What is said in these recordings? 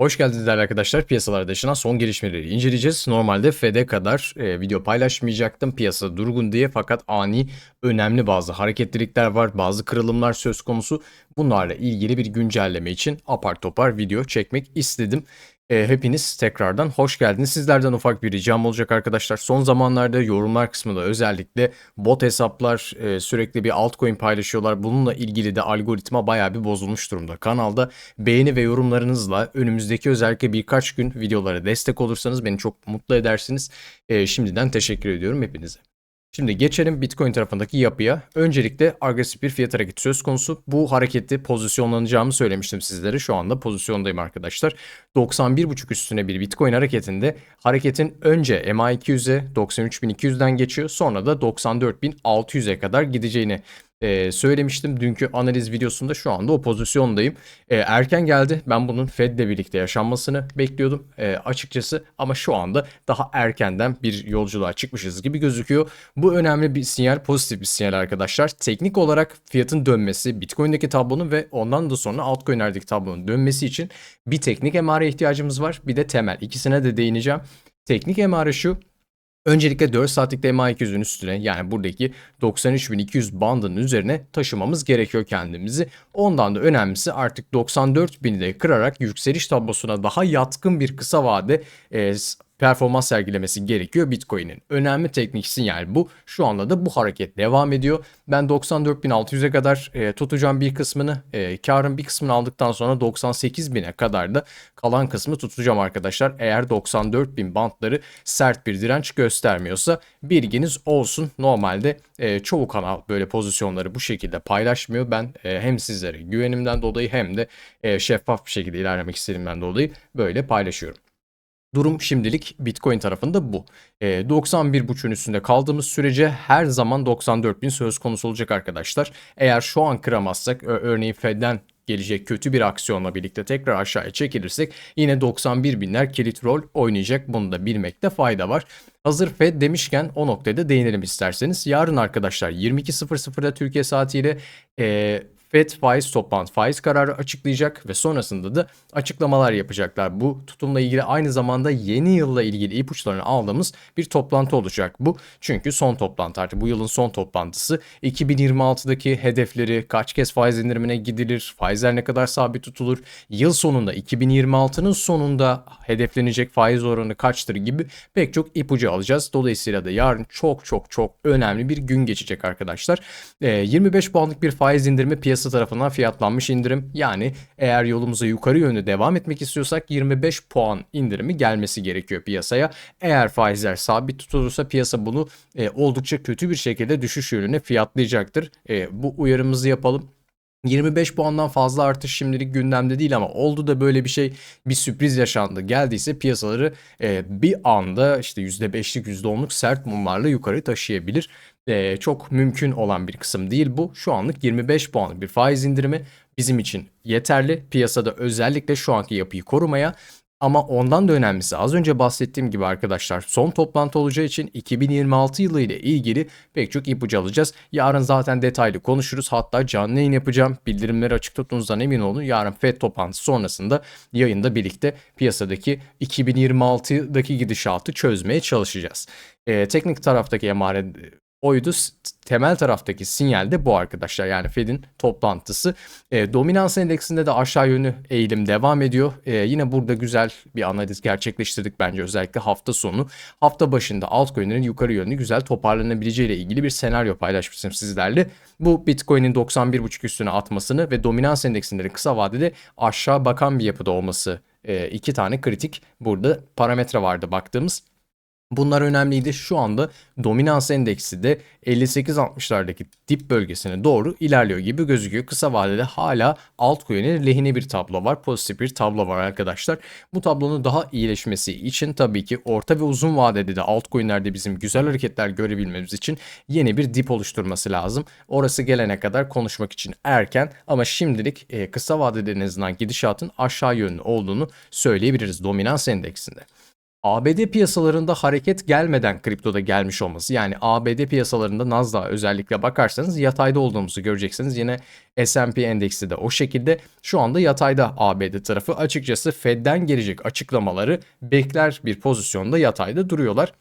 Hoş geldiniz değerli arkadaşlar. Piyasalarda yaşanan son gelişmeleri inceleyeceğiz. Normalde FED'e kadar e, video paylaşmayacaktım piyasa durgun diye fakat ani önemli bazı hareketlilikler var, bazı kırılımlar söz konusu. Bunlarla ilgili bir güncelleme için apar topar video çekmek istedim. E, hepiniz tekrardan hoş geldiniz. Sizlerden ufak bir ricam olacak arkadaşlar. Son zamanlarda yorumlar kısmında özellikle bot hesaplar e, sürekli bir altcoin paylaşıyorlar. Bununla ilgili de algoritma bayağı bir bozulmuş durumda. Kanalda beğeni ve yorumlarınızla önümüzdeki özellikle birkaç gün videolara destek olursanız beni çok mutlu edersiniz. E, şimdiden teşekkür ediyorum hepinize. Şimdi geçelim Bitcoin tarafındaki yapıya. Öncelikle agresif bir fiyat hareketi söz konusu. Bu hareketi pozisyonlanacağımı söylemiştim sizlere. Şu anda pozisyondayım arkadaşlar. 91.5 üstüne bir Bitcoin hareketinde hareketin önce MA200'e 93.200'den geçiyor. Sonra da 94.600'e kadar gideceğini e, söylemiştim dünkü analiz videosunda şu anda o pozisyondayım. E, erken geldi. Ben bunun Fed'le birlikte yaşanmasını bekliyordum e, açıkçası ama şu anda daha erkenden bir yolculuğa çıkmışız gibi gözüküyor. Bu önemli bir sinyal, pozitif bir sinyal arkadaşlar. Teknik olarak fiyatın dönmesi, Bitcoin'deki tablonun ve ondan da sonra altcoin'lerdeki tablonun dönmesi için bir teknik emare ihtiyacımız var. Bir de temel. İkisine de değineceğim. Teknik emare şu. Öncelikle 4 saatlik MA200'ün üstüne yani buradaki 93.200 bandının üzerine taşımamız gerekiyor kendimizi. Ondan da önemlisi artık 94.000'i de kırarak yükseliş tablosuna daha yatkın bir kısa vade e, performans sergilemesi gerekiyor Bitcoin'in. Önemli teknik sinyal bu. Şu anda da bu hareket devam ediyor. Ben 94.600'e kadar e, tutacağım bir kısmını. E, karın bir kısmını aldıktan sonra 98.000'e kadar da kalan kısmı tutacağım arkadaşlar. Eğer 94.000 bantları sert bir direnç göstermiyorsa bilginiz olsun. Normalde e, çoğu kanal böyle pozisyonları bu şekilde paylaşmıyor. Ben e, hem sizlere güvenimden dolayı hem de e, şeffaf bir şekilde ilerlemek istediğimden dolayı böyle paylaşıyorum. Durum şimdilik Bitcoin tarafında bu. E, 91.5'ün üstünde kaldığımız sürece her zaman 94.000 söz konusu olacak arkadaşlar. Eğer şu an kıramazsak örneğin Fed'den gelecek kötü bir aksiyonla birlikte tekrar aşağıya çekilirsek yine 91 binler kilit rol oynayacak. Bunu da bilmekte fayda var. Hazır Fed demişken o noktada değinelim isterseniz. Yarın arkadaşlar 22.00'da Türkiye saatiyle e, FED faiz toplantı faiz kararı açıklayacak ve sonrasında da açıklamalar yapacaklar. Bu tutumla ilgili aynı zamanda yeni yılla ilgili ipuçlarını aldığımız bir toplantı olacak bu. Çünkü son toplantı artık bu yılın son toplantısı 2026'daki hedefleri kaç kez faiz indirimine gidilir, faizler ne kadar sabit tutulur, yıl sonunda 2026'nın sonunda hedeflenecek faiz oranı kaçtır gibi pek çok ipucu alacağız. Dolayısıyla da yarın çok çok çok önemli bir gün geçecek arkadaşlar. E, 25 puanlık bir faiz indirimi piyasada piyasa tarafından fiyatlanmış indirim. Yani eğer yolumuza yukarı yönlü devam etmek istiyorsak 25 puan indirimi gelmesi gerekiyor piyasaya. Eğer faizler sabit tutulursa piyasa bunu e, oldukça kötü bir şekilde düşüş yönüne fiyatlayacaktır. E, bu uyarımızı yapalım. 25 puandan fazla artış şimdilik gündemde değil ama oldu da böyle bir şey bir sürpriz yaşandı. Geldiyse piyasaları e, bir anda işte %5'lik %10'luk sert mumlarla yukarı taşıyabilir. E, çok mümkün olan bir kısım değil bu. Şu anlık 25 puanlık bir faiz indirimi bizim için yeterli. Piyasada özellikle şu anki yapıyı korumaya ama ondan da önemlisi az önce bahsettiğim gibi arkadaşlar son toplantı olacağı için 2026 yılı ile ilgili pek çok ipucu alacağız. Yarın zaten detaylı konuşuruz. Hatta canlı yayın yapacağım. Bildirimleri açık tuttuğunuzdan emin olun. Yarın FED toplantısı sonrasında yayında birlikte piyasadaki 2026'daki gidişatı çözmeye çalışacağız. Ee, teknik taraftaki emaret oydu. Temel taraftaki sinyal de bu arkadaşlar. Yani Fed'in toplantısı. E, dominans endeksinde de aşağı yönlü eğilim devam ediyor. E, yine burada güzel bir analiz gerçekleştirdik bence özellikle hafta sonu. Hafta başında altcoin'lerin yukarı yönlü güzel toparlanabileceği ile ilgili bir senaryo paylaşmıştım sizlerle. Bu Bitcoin'in 91.5 üstüne atmasını ve dominans endeksinde kısa vadede aşağı bakan bir yapıda olması e, iki tane kritik burada parametre vardı baktığımız. Bunlar önemliydi. Şu anda dominans endeksi de 58-60'lardaki dip bölgesine doğru ilerliyor gibi gözüküyor. Kısa vadede hala altcoin'e lehine bir tablo var. Pozitif bir tablo var arkadaşlar. Bu tablonun daha iyileşmesi için tabii ki orta ve uzun vadede de altcoin'lerde bizim güzel hareketler görebilmemiz için yeni bir dip oluşturması lazım. Orası gelene kadar konuşmak için erken ama şimdilik e, kısa vadede en azından gidişatın aşağı yönlü olduğunu söyleyebiliriz dominans endeksinde. ABD piyasalarında hareket gelmeden kriptoda gelmiş olması. Yani ABD piyasalarında Nasdaq özellikle bakarsanız yatayda olduğumuzu göreceksiniz. Yine S&P endeksi de o şekilde şu anda yatayda ABD tarafı. Açıkçası Fed'den gelecek açıklamaları bekler bir pozisyonda yatayda duruyorlar.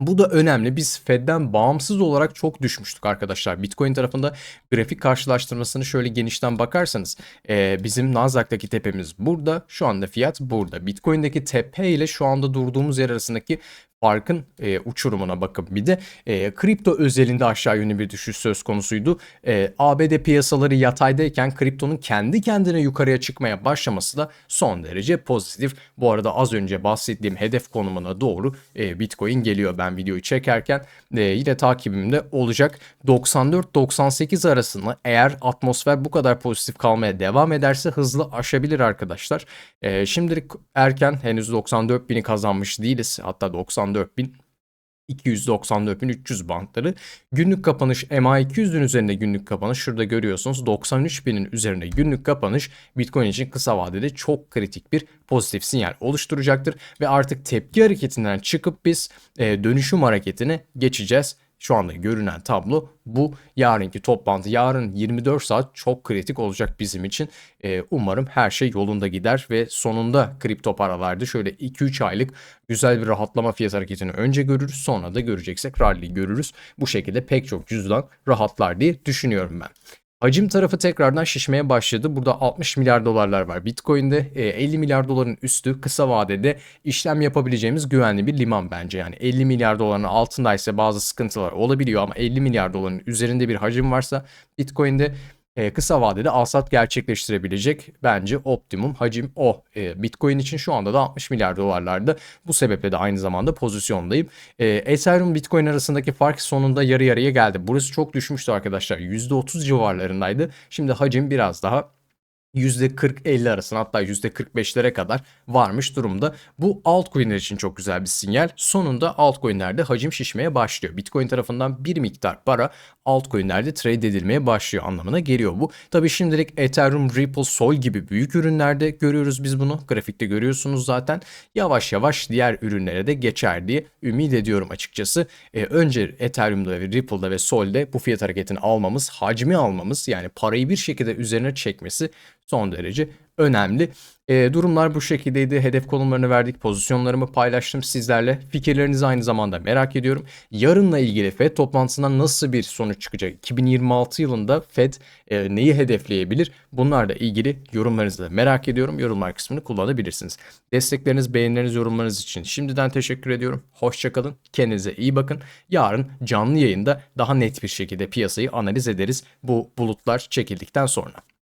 Bu da önemli. Biz Fed'den bağımsız olarak çok düşmüştük arkadaşlar. Bitcoin tarafında grafik karşılaştırmasını şöyle genişten bakarsanız e, bizim Nasdaq'taki tepemiz burada. Şu anda fiyat burada. Bitcoin'deki tepe ile şu anda durduğumuz yer arasındaki farkın e, uçurumuna bakıp bir de e, kripto özelinde aşağı yönlü bir düşüş söz konusuydu. E, ABD piyasaları yataydayken kriptonun kendi kendine yukarıya çıkmaya başlaması da son derece pozitif. Bu arada az önce bahsettiğim hedef konumuna doğru e, Bitcoin geliyor ben videoyu çekerken. E, yine takibimde olacak. 94-98 arasında eğer atmosfer bu kadar pozitif kalmaya devam ederse hızlı aşabilir arkadaşlar. E, şimdilik erken henüz 94 bini kazanmış değiliz. Hatta 90 294.000 294.300 bantları. Günlük kapanış MA200'ün üzerinde günlük kapanış. Şurada görüyorsunuz 93.000'in üzerinde günlük kapanış Bitcoin için kısa vadede çok kritik bir pozitif sinyal oluşturacaktır. Ve artık tepki hareketinden çıkıp biz e, dönüşüm hareketine geçeceğiz. Şu anda görünen tablo bu. Yarınki toplantı yarın 24 saat çok kritik olacak bizim için. Ee, umarım her şey yolunda gider ve sonunda kripto paralarda şöyle 2-3 aylık güzel bir rahatlama fiyat hareketini önce görürüz. Sonra da göreceksek rally görürüz. Bu şekilde pek çok cüzdan rahatlar diye düşünüyorum ben. Hacim tarafı tekrardan şişmeye başladı. Burada 60 milyar dolarlar var Bitcoin'de. 50 e, milyar doların üstü kısa vadede işlem yapabileceğimiz güvenli bir liman bence. Yani 50 milyar doların altındaysa bazı sıkıntılar olabiliyor ama 50 milyar doların üzerinde bir hacim varsa Bitcoin'de e, kısa vadede alsat gerçekleştirebilecek bence optimum hacim o. E, Bitcoin için şu anda da 60 milyar dolarlarda. Bu sebeple de aynı zamanda pozisyondayım. E, Ethereum Bitcoin arasındaki fark sonunda yarı yarıya geldi. Burası çok düşmüştü arkadaşlar. %30 civarlarındaydı. Şimdi hacim biraz daha %40-50 arasında hatta %45'lere kadar varmış durumda. Bu altcoin'ler için çok güzel bir sinyal. Sonunda altcoin'lerde hacim şişmeye başlıyor. Bitcoin tarafından bir miktar para altcoin'lerde trade edilmeye başlıyor anlamına geliyor bu. Tabii şimdilik Ethereum, Ripple, Sol gibi büyük ürünlerde görüyoruz biz bunu. Grafikte görüyorsunuz zaten. Yavaş yavaş diğer ürünlere de geçer diye ümit ediyorum açıkçası. Ee, önce Ethereum'da ve Ripple'da ve Sol'de bu fiyat hareketini almamız, hacmi almamız yani parayı bir şekilde üzerine çekmesi son derece önemli. E, durumlar bu şekildeydi. Hedef konumlarını verdik. Pozisyonlarımı paylaştım sizlerle. Fikirlerinizi aynı zamanda merak ediyorum. Yarınla ilgili FED toplantısından nasıl bir sonuç çıkacak? 2026 yılında FED e, neyi hedefleyebilir? Bunlarla ilgili yorumlarınızı da merak ediyorum. Yorumlar kısmını kullanabilirsiniz. Destekleriniz, beğenileriniz, yorumlarınız için şimdiden teşekkür ediyorum. Hoşçakalın. Kendinize iyi bakın. Yarın canlı yayında daha net bir şekilde piyasayı analiz ederiz. Bu bulutlar çekildikten sonra.